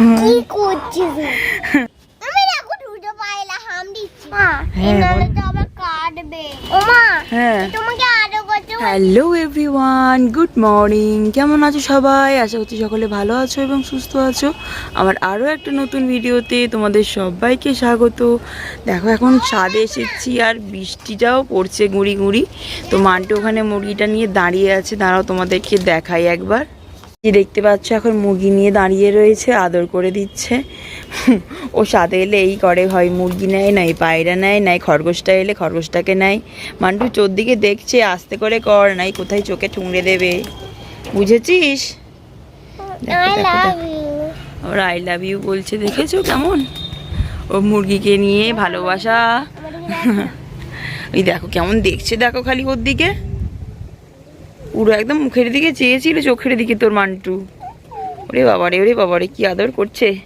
কি করছিস? আমি দেখো হাম দিচ্ছি। মা হ্যাঁ, তো আবার কাটবে। ও মা হ্যাঁ। তোমাকে আরও হ্যালো এভরিওয়ান গুড মর্নিং কেমন আছো সবাই? আশা করছি সকলে ভালো আছো এবং সুস্থ আছো। আমার আরও একটা নতুন ভিডিওতে তোমাদের সবাইকে স্বাগত। দেখো এখন ছাদে এসেছি আর বৃষ্টিটাও পড়ছে গুঁড়ি গুঁড়ি। তো মান্টু ওখানে মুরগিটা নিয়ে দাঁড়িয়ে আছে। দাঁড়াও তোমাদেরকে দেখাই একবার। যে দেখতে পাচ্ছ এখন মুরগি নিয়ে দাঁড়িয়ে রয়েছে আদর করে দিচ্ছে। ও সাথে এলে এই করে হয় মুরগি নেয় নাই পায়রা নেয় নাই খরগোশটা এলে খরগোশটাকে নেয়। মান্টু চোর দিকে দেখছে আস্তে করে কর নাই কোথায় চোখে ঠুংড়ে দেবে। বুঝেছিস। ওর আই লাভ ইউ বলছে দেখেছ কেমন? ও মুরগিকে নিয়ে ভালোবাসা। ওই দেখো কেমন দেখছে দেখো খালি ওর দিকে। পুরো একদম মুখের দিকে চেয়েছিল চোখের দিকে তোর মান্টু। ওরে বাবারে ওরে বাবারে কি আদর করছে।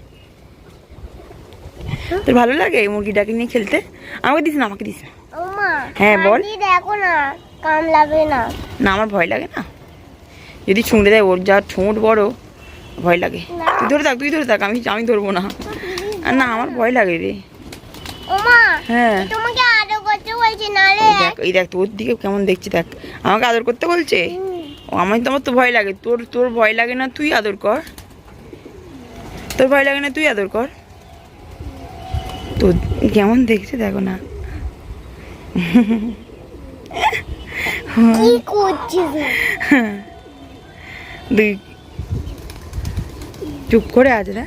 তোর ভালো লাগে মুরগিটাকে নিয়ে খেলতে? আমাকে দিস না আমাকে দিস না। হ্যাঁ, বল। দেখো না কামলাবে না। না আমার ভয় লাগে না। যদি ছুঁড়ে দেয় ওর যা ঠোঁট বড় ভয় লাগে। তুই ধরে থাক তুই ধরে থাক আমি আমি ধরবো না। আর না আমার ভয় লাগে রে। হ্যাঁ। তোমাকে আরও করতে বলছি নালে এই দেখ এই দেখ তোর দিকে কেমন দেখছি দেখ। আমাকে আদর করতে বলছে? ও আমার তো আমার তো ভয় লাগে। তোর তোর ভয় লাগে না তুই আদর কর? তোর ভয় লাগে না তুই আদর কর? তো কেমন দেখছে দেখো না। চুপ করে আছে না?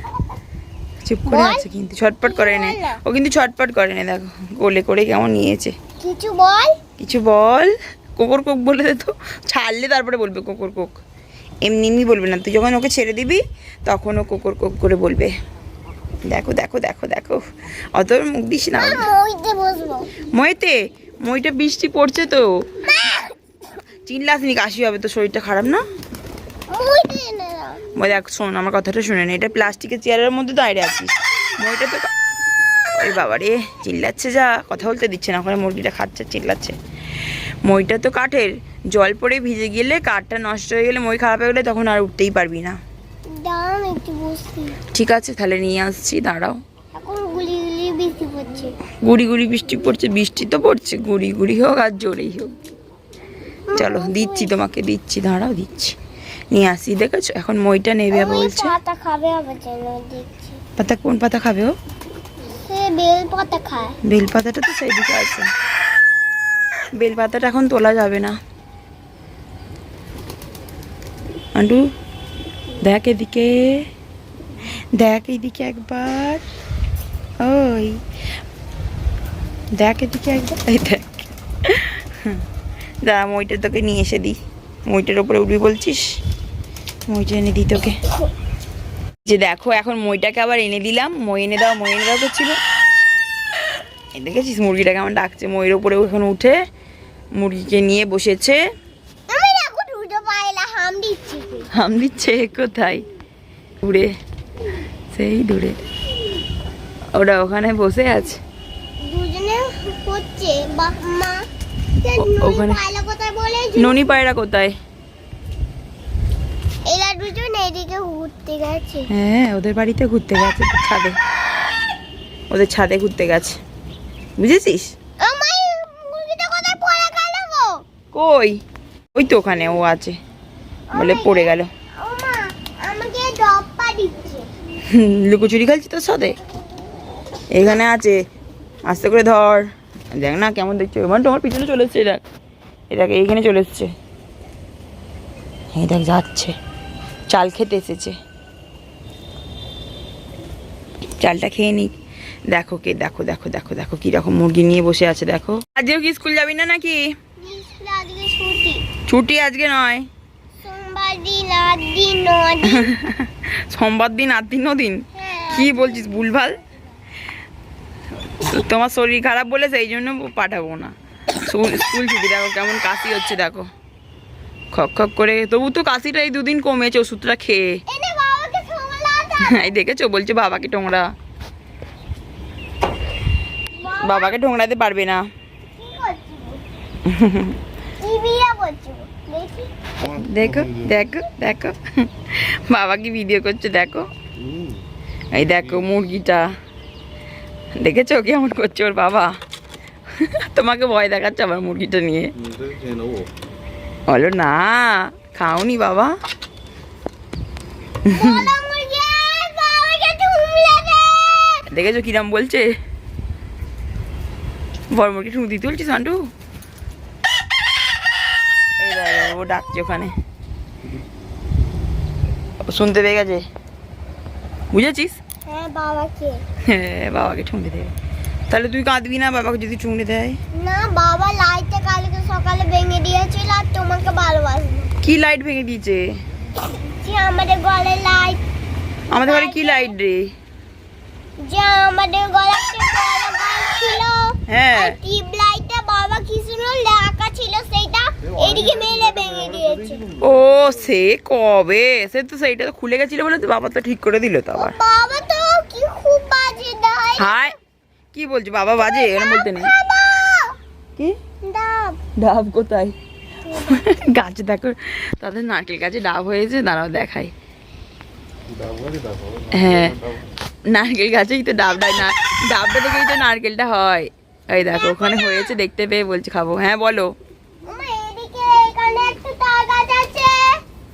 চুপ করে আছে কিন্তু ছটপট করে নে ও কিন্তু ছটপট করে নে দেখো। গোলে করে কেমন নিয়েছে। কিছু বল? কিছু বল? কোকর কোক বলে দে তো। ছাড়লে তারপরে বলবে কোকর কোক। এমনি এমনি বলবে না। তুই যখন ওকে ছেড়ে দিবি তখন ও কোকর কোক করে বলবে। দেখো দেখো দেখো দেখো। অত মুখ দিস না। মইতে মইটা বৃষ্টি পড়ছে তো। চিল্লাস নি কাশি হবে তো শরীরটা খারাপ না? মই দেখ শোন আমার কথাটা শুনে নে। এটা প্লাস্টিকের চেয়ারের মধ্যে দাঁড়িয়ে আছিস। মইটা তো ওই বাবা রে চিল্লাচ্ছে যা। কথা বলতে দিচ্ছে না ওখানে মুরগিটা খাচ্ছে চিল্লাচ্ছে। মইটা তো কাঠের। জল পড়ে ভিজে গেলে কাঠটা নষ্ট হয়ে গেলে মই খারাপ হয়ে গেলে তখন আর উঠতেই পারবি না। ঠিক আছে তাহলে নিয়ে আসছি দাঁড়াও। গুড়ি গুড়ি বৃষ্টি পড়ছে বৃষ্টি তো পড়ছে। গুড়ি গুড়ি হোক আর জোরেই হোক। চলো দিচ্ছি তোমাকে দিচ্ছি দাঁড়াও দিচ্ছি। নিয়ে আসি দেখেছ? এখন মইটা নেবে বলছে। পাতা খাবে কোন পাতা খাবে ও? বেল পাতা খায়। বেল পাতাটা তো সেইদিকে আছে। বেল পাতাটা এখন তোলা যাবে না। আন্টু দেখ এদিকে। দেখ এদিকে একবার। ওই। দেখ এদিকে একবার। এই দেখ। দাঁড়া মইটা তোকে নিয়ে এসে দিই। মইটার ওপরে উঠবি বলছিস? মইটা এনে দিই তোকে। যে দেখো এখন মইটাকে আবার এনে দিলাম। মই এনে দাও মই এনে দাও করছিল দেখেছিস মুরগিটা কেমন ডাকছে ময়ের ওপরে এখন উঠে মুরগিকে নিয়ে বসেছে। হাম দিচ্ছে। কোথায়? দূরে সেই দূরে। ওরা ওখানে বসে আছে। দুজনে হচ্ছে মা। ওখানে- ননি পায়রা কোথায়? এরা দুজন এদিকে ঘুরতে গেছে। হ্যাঁ ওদের বাড়িতে ঘুরতে গেছে ছাদে। ওদের ছাদে ঘুরতে গেছে। বুঝেছিস? কই? ওই তো ওখানে ও আছে। বলে পড়ে গেল। লুকোচুরি খেলছি তোর সাথে? এখানে আছে। আস্তে করে ধর। দেখ না কেমন দেখছ? এবার তোমার পিছনে চলে এসছে দেখ। এটাকে এইখানে চলে এসছে। এই দেখ যাচ্ছে। চাল খেতে এসেছে। চালটা খেয়ে নিক। দেখো কে দেখো দেখো দেখো দেখো কি রকম মুরগি নিয়ে বসে আছে দেখো। আজকেও কি স্কুল যাবি না নাকি? ছুটি আজকে নয়। সোমবার দিন আট দিন দিন? হ্যাঁ, কি বলছিস ভুলভাল? তোমার শরীর খারাপ বলে সেই জন্য পাঠাবো না। স্কুল ছুটি দেখো কেমন কাশি হচ্ছে দেখো। খক খক করে তবু তো কাশিটা এই দুদিন কমেছে ওষুধটা খেয়ে। বাবাকে এই দেখেছ? বলছে বাবাকে টোংরা বাবাকে টোংরাতে পারবে না। দেখি দেখো দেখো দেখো। বাবা কি ভিডিও করছে দেখো। এই দেখো মুরগিটা। দেখেছ কেমন করছে ওর বাবা? তোমাকে ভয় দেখাচ্ছে আমার মুরগিটা নিয়ে। বলো না, খাওনি বাবা? দেখেছ কিরাম বলছে? বড় মুরগি ঠুঁ দিতে বলছিস, আন্টু? ও ডাকছে ওখানে। শুনতে পেয়ে গেছে। বুঝেছিস? হ্যাঁ বাবাকে। হ্যাঁ বাবাকে ঠুংড়ে দেবে তাহলে তুই কাঁদবি না বাবাকে যদি ঠুংড়ে দেয়? না বাবা লাইটটা কালকে সকালে ভেঙে দিয়েছিল আর তোমাকে ভালোবাসবো। কি লাইট ভেঙে দিয়েছে? যে আমাদের গলায় লাইট আমাদের ঘরে কি লাইট রে? যে আমাদের একটা ছিল। হ্যাঁ। টিউব লাইটটা বাবা কি ছিল লেখা ছিল সেইটা এদিকে মেলে ভেঙে দিয়েছে ও সে কবে? সে তো সেইটা তো খুলে গেছিল বলে তো বাবা তো ঠিক করে দিল তো আবার। বাবা তো কি খুব বাজে দাই হাই কি বলছো? বাবা বাজে এর বলতে নেই। কি? ডাব। ডাব কোথায়? গাছ দেখো তাদের নারকেল গাছে ডাব হয়েছে দাঁড়াও দেখাই। হ্যাঁ। নারকেল গাছেই তো ডাবটা না ডাবটা থেকেই তো নারকেলটা হয়। এই দেখো ওখানে হয়েছে দেখতে পেয়ে বলছি খাব। হ্যাঁ বলো।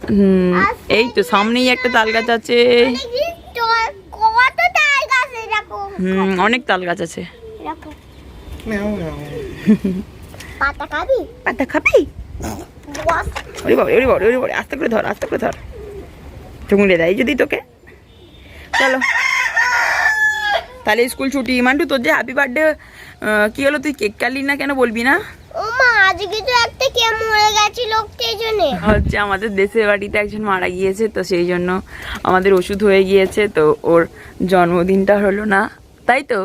হুম এই তো সামনেই একটা তাল গাছ আছে। হুম অনেক তাল গাছ আছে। খাবি? পাতা খাবি? ওরে বাবা ওরে বাবা ওরে বাবা আস্তে করে ধর আস্তে করে ধর। চুমড়ে দেয় যদি তোকে। চলো। তাহলে স্কুল ছুটি। মান্টু তোর যে হ্যাপি বার্থডে কি হলো? তুই কেক কাটলি না কেন বলবি না? আজকে তো একটা কে মরে গেছিল সেই জন্যে। হচ্ছে আমাদের দেশের বাড়িতে একজন মারা গিয়েছে তো সেই জন্য আমাদের ওষুধ হয়ে গিয়েছে তো ওর জন্মদিনটা হলো না। তাই তো?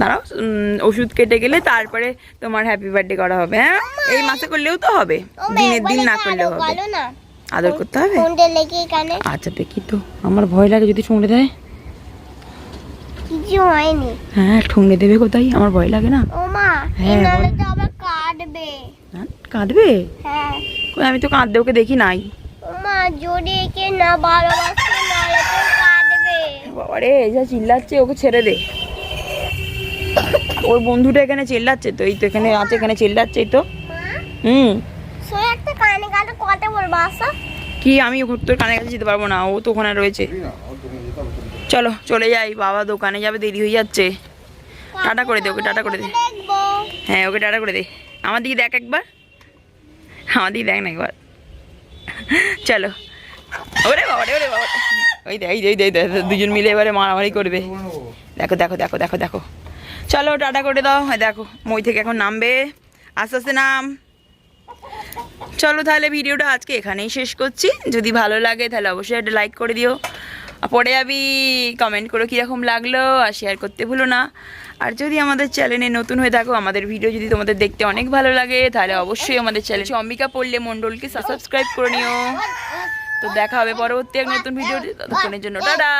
দাঁড়াও ওষুধ কেটে গেলে তারপরে তোমার হ্যাপি বার্থডে করা হবে হ্যাঁ? এই মাসে করলেও তো হবে দিনের দিন না করলেও হবে। না। আদর করতে হবে? আচ্ছা দেখি তো আমার ভয় লাগে যদি ঠুংড়ে দেয়। কিছু হয়নি। হ্যাঁ ঠুংড়ে দেবে কোথায়? আমার ভয় লাগে না। ওমা হ্যাঁ, এই তো আবার কাটবে হ্যাঁ, কাঁদবে? হ্যাঁ। আমি তো কাঁদতে ওকে দেখি নাই। ওমা যদি একে না ভালোবাসে নাহলে তো কাটবে বাবারে এই যা চিল্লাচ্ছে ওকে ছেড়ে দে। ওর বন্ধুটা এখানে চিল্লাচ্ছে তো এই তো এখানে আছে এখানে চিল্লাচ্ছে তো। হুম। সে একটা কানে কানে কথা বলব আসো। কি আমি তোর কানে কাছে যেতে পারব না ও তো ওখানে রয়েছে। চলো চলে যাই। বাবা দোকানে যাবে দেরি হয়ে যাচ্ছে। টাটা করে দে ওকে টাটা করে দে। হ্যাঁ ওকে টাটা করে দে। আমার দিকে দেখ একবার। আমার দিকে দেখ না একবার। চলো। ওরে বাবা ওরে বাবা ওই দেখ এই দেখ, দুজন মিলে এবারে মারামারি করবে। দেখো দেখো দেখো দেখো দেখো। চলো টাটা করে দাও। হ্যাঁ দেখো মই থেকে এখন নামবে। আস্তে আস্তে নাম। চলো তাহলে ভিডিওটা আজকে এখানেই শেষ করছি। যদি ভালো লাগে তাহলে অবশ্যই একটা লাইক করে দিও। পরে আমি কমেন্ট করো কীরকম লাগল আর শেয়ার করতে ভুলো না। আর যদি আমাদের চ্যানেলে নতুন হয়ে থাকো, আমাদের ভিডিও যদি তোমাদের দেখতে অনেক ভালো লাগে, তাহলে অবশ্যই আমাদের চ্যানেল অম্বিকা পড়লে মণ্ডলকে সাবস্ক্রাইব করে নিও। তো দেখা হবে পরবর্তী এক নতুন ভিডিও ততক্ষণের জন্য, টাটা!